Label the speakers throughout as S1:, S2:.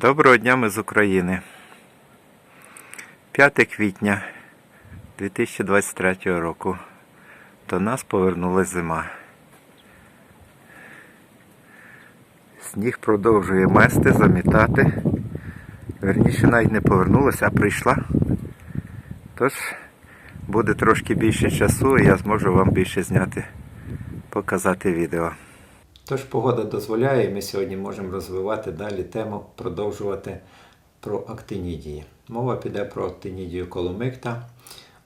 S1: Доброго дня ми з України. 5 квітня 2023 року. До нас повернулась зима. Сніг продовжує мести, замітати. Верніше навіть не повернулася, а прийшла. Тож буде трошки більше часу і я зможу вам більше зняти, показати відео. Тож погода дозволяє, і ми сьогодні можемо розвивати далі тему, продовжувати про актинідії. Мова піде про актинідію коломикта,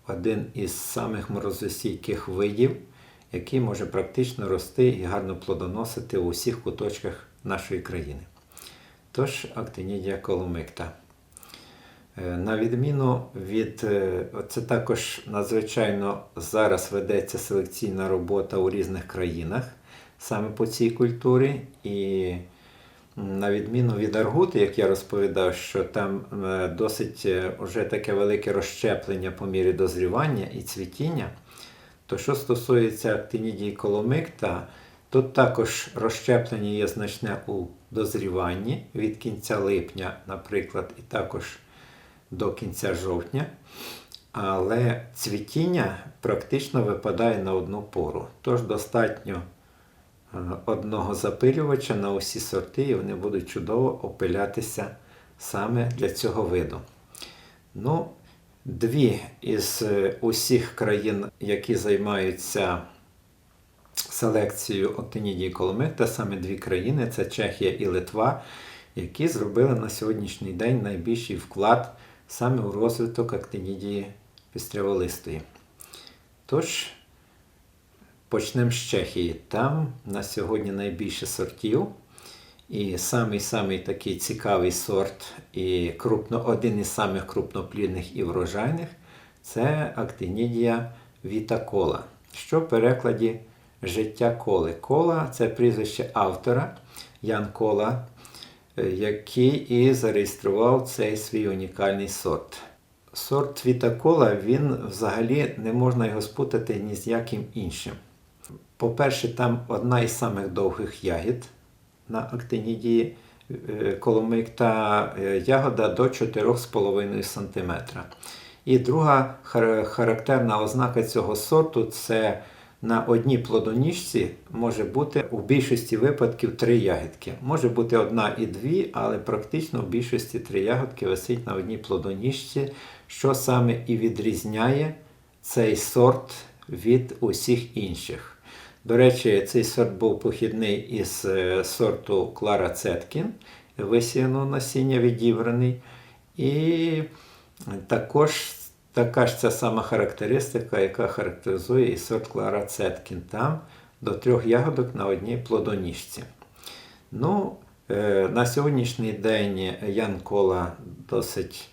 S1: один із самих морозостійких видів, який може практично рости і гарно плодоносити у усіх куточках нашої країни. Тож актинідія коломикта. Е, На відміну від е, це також надзвичайно зараз ведеться селекційна робота у різних країнах саме по цій культурі. І на відміну від аргути, як я розповідав, що там е, досить е, вже таке велике розщеплення по мірі дозрівання і цвітіння, то що стосується актинідії коломикта, тут також розщеплення є значне у дозріванні від кінця липня, наприклад, і також до кінця жовтня. Але цвітіння практично випадає на одну пору. Тож достатньо е, одного запилювача на усі сорти, і вони будуть чудово опилятися саме для цього виду. Ну, дві із е, усіх країн, які займаються селекцією Октинідії коломикта, саме дві країни це Чехія і Литва, які зробили на сьогоднішній день найбільший вклад саме у розвиток актинідії пістряволистої. Тож, почнемо з Чехії. Там на сьогодні найбільше сортів. І самий-самий такий цікавий сорт, і крупно, один із самих крупноплідних і врожайних це актинідія Вітакола, що в перекладі життя коли. Кола це прізвище автора Ян Кола, е, який і зареєстрував цей свій унікальний сорт. Сорт Вітакола, він взагалі не можна його спутати ні з яким іншим. По-перше, там одна із самих довгих ягід на актинідії е, коломикта е, ягода до 4,5 см. І друга характерна ознака цього сорту це на одній плодоніжці може бути у більшості випадків три ягідки. Може бути одна і дві, але практично в більшості три ягодки висить на одній плодоніжці, що саме і відрізняє цей сорт від усіх інших. До речі, цей сорт був похідний із е, сорту Клара Цеткін, висіяно насіння відібраний. І також така ж ця сама характеристика, яка характеризує і сорт Клара Цеткін. Там до трьох ягодок на одній плодоніжці. Ну, е, на сьогоднішній день Ян Кола досить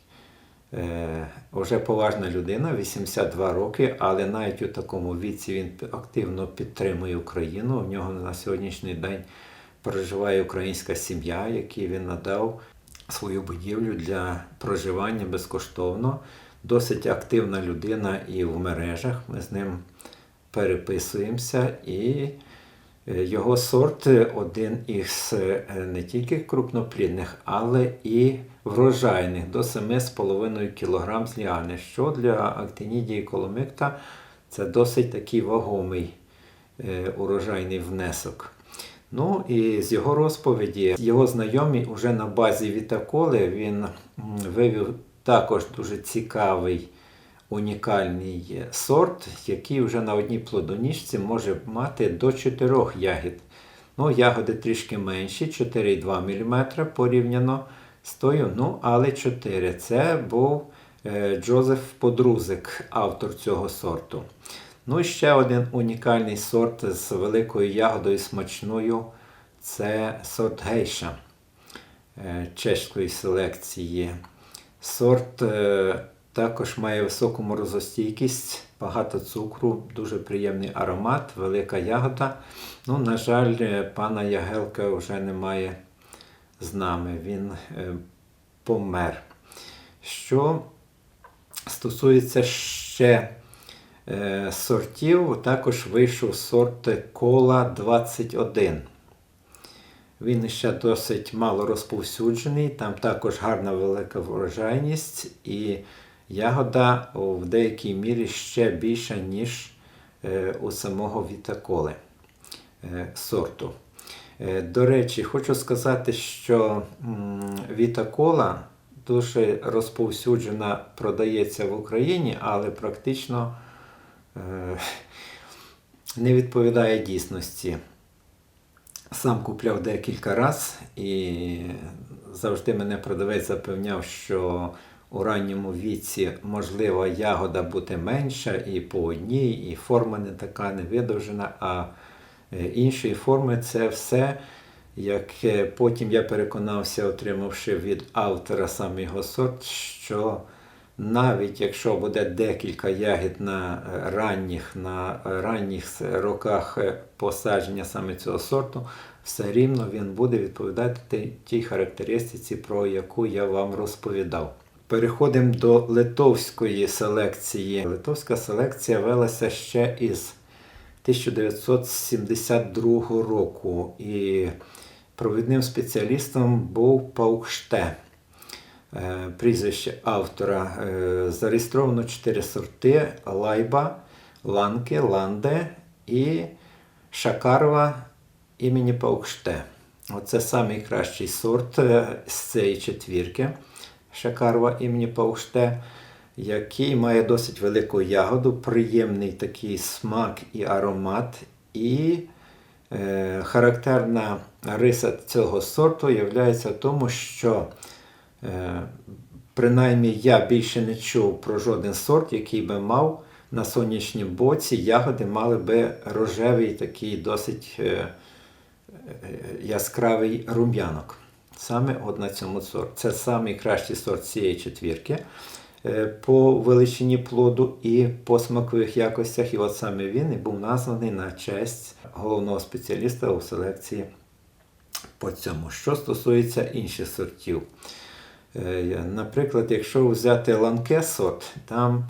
S1: вже поважна людина, 82 роки, але навіть у такому віці він активно підтримує Україну. У нього на сьогоднішній день проживає українська сім'я, якій він надав свою будівлю для проживання безкоштовно. Досить активна людина і в мережах. Ми з ним переписуємося. І е, його сорт один із е, не тільки крупноплідних, але і врожайних до 7,5 кг з ліани, що для актинідії коломикта це досить такий вагомий е, урожайний внесок. Ну і з його розповіді, його знайомі вже на базі Вітаколи він вивів також дуже цікавий унікальний сорт, який вже на одній плодоніжці може мати до 4 ягід. Ну, ягоди трішки менші, 4,2 мм порівняно з тою, ну, але 4. Це був е, Джозеф Подрузик, автор цього сорту. Ну і ще один унікальний сорт з великою ягодою смачною це сорт гейша е, чеської селекції. Сорт е, також має високу морозостійкість, багато цукру, дуже приємний аромат, велика ягода. Ну, на жаль, е, пана Ягелка вже немає з нами. Він е, помер. Що стосується ще е, сортів, також вийшов сорт кола 21. Він ще досить мало розповсюджений, там також гарна велика врожайність, і ягода в деякій мірі ще більша, ніж е, у самого вітаколи е, сорту. Е, До речі, хочу сказати, що вітакола дуже розповсюджена, продається в Україні, але практично не відповідає дійсності. Сам купляв декілька разів і завжди мене продавець запевняв, що у ранньому віці можлива ягода бути менша і по одній, і форма не така не видовжена, а е, іншої форми це все. Як е, потім я переконався, отримавши від автора сам його сорт, що навіть якщо буде декілька ягід на е, ранніх, на ранніх роках е, посадження саме цього сорту, все рівно він буде відповідати тій характеристиці, про яку я вам розповідав. Переходимо до литовської селекції. Литовська селекція велася ще із 1972 року, і провідним спеціалістом був Паукште. Е, Прізвище автора е, зареєстровано 4 сорти: Лайба, Ланки, Ланде і Шакарова імені Паукште. Оце найкращий сорт е, з цієї четвірки Шакарова імені Паукште, який має досить велику ягоду, приємний такий смак і аромат. І е, характерна риса цього сорту є в тому, що Е, Принаймні я більше не чув про жоден сорт, який би мав на сонячній боці ягоди мали би рожевий такий досить е, е, яскравий рум'янок. Саме от на цьому сорті. Це найкращий сорт цієї четвірки е, по величині плоду і по смакових якостях. І от саме він і був названий на честь головного спеціаліста у селекції по цьому. Що стосується інших сортів. Е, Наприклад, якщо взяти ланке сорт, там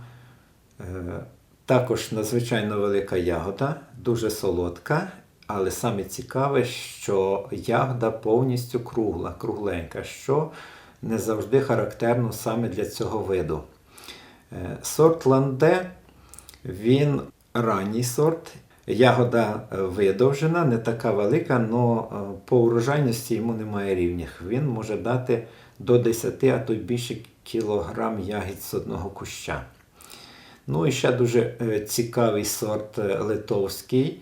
S1: е, також надзвичайно велика ягода, дуже солодка, але саме цікаве, що ягода повністю кругла, кругленька, що не завжди характерно саме для цього виду. Е, Сорт ланде, він ранній сорт. Ягода е, видовжена, не така велика, але по урожайності йому немає рівних. Він може дати до 10, а то й більше кілограм ягід з одного куща. Ну і ще дуже е, цікавий сорт литовський.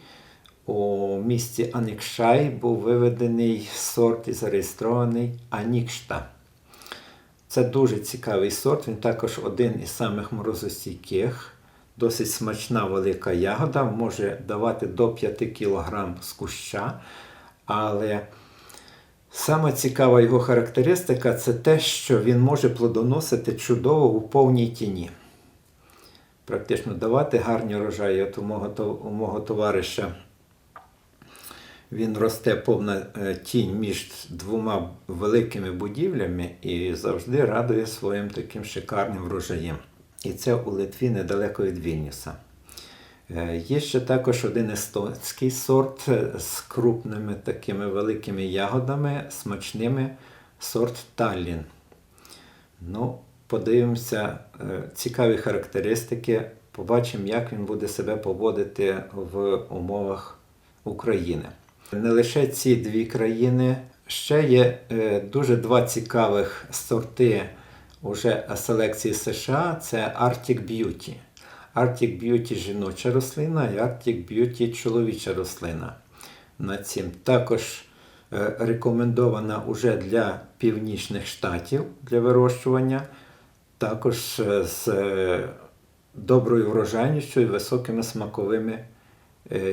S1: У місті Анікшай був виведений сорт і зареєстрований Анікшта. Це дуже цікавий сорт, він також один із самих морозостійких. Досить смачна велика ягода, може давати до 5 кг з куща. Але саме цікава його характеристика це те, що він може плодоносити чудово у повній тіні. Практично давати гарні врожаї. От у мого товариша він росте повна е, тінь між двома великими будівлями і завжди радує своїм таким шикарним врожаєм. І це у Литві недалеко від Вільнюса. Е, Є ще також один естонський сорт е, з крупними такими великими ягодами, смачними сорт Таллін. Ну, подивимося цікаві характеристики, побачимо, як він буде себе поводити в умовах України. Не лише ці дві країни, ще є е, дуже два цікавих сорти уже селекції США це Arctic Beauty. Arctic Beauty жіноча рослина і Arctic Beauty чоловіча рослина. На цім також е, рекомендована уже для північних штатів для вирощування, також е, з доброю врожайністю і високими смаковими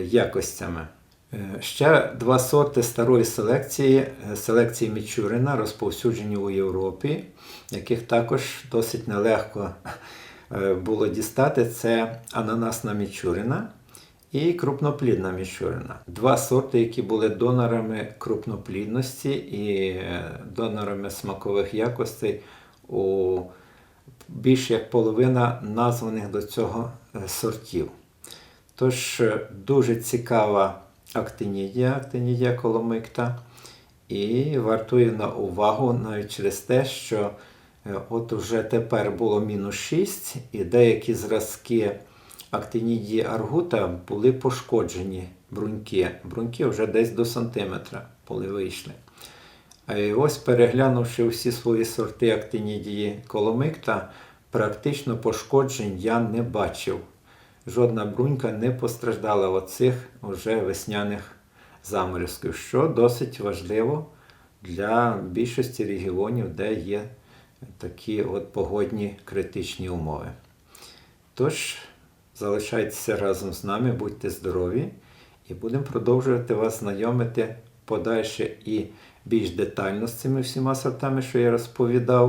S1: якостями. Е, Ще два сорти старої селекції, е, селекції Мічурина, розповсюджені у Європі, яких також досить нелегко е, було дістати. Це ананасна Мічурина і крупноплідна Мічурина. Два сорти, які були донорами крупноплідності і донорами смакових якостей у більш як половина названих до цього сортів. Тож дуже цікава актинідія, актинідія коломикта. І вартує на увагу навіть через те, що е, от уже тепер було мінус 6, і деякі зразки актинідії аргута були пошкоджені бруньки. Бруньки вже десь до сантиметра були вийшли. І ось переглянувши всі свої сорти актинідії коломикта, практично пошкоджень я не бачив. Жодна брунька не постраждала в оцих вже весняних заморозків, що досить важливо для більшості регіонів, де є такі от погодні критичні умови. Тож, залишайтеся разом з нами, будьте здорові, і будемо продовжувати вас знайомити подальше і більш детально з цими всіма сортами, що я розповідав.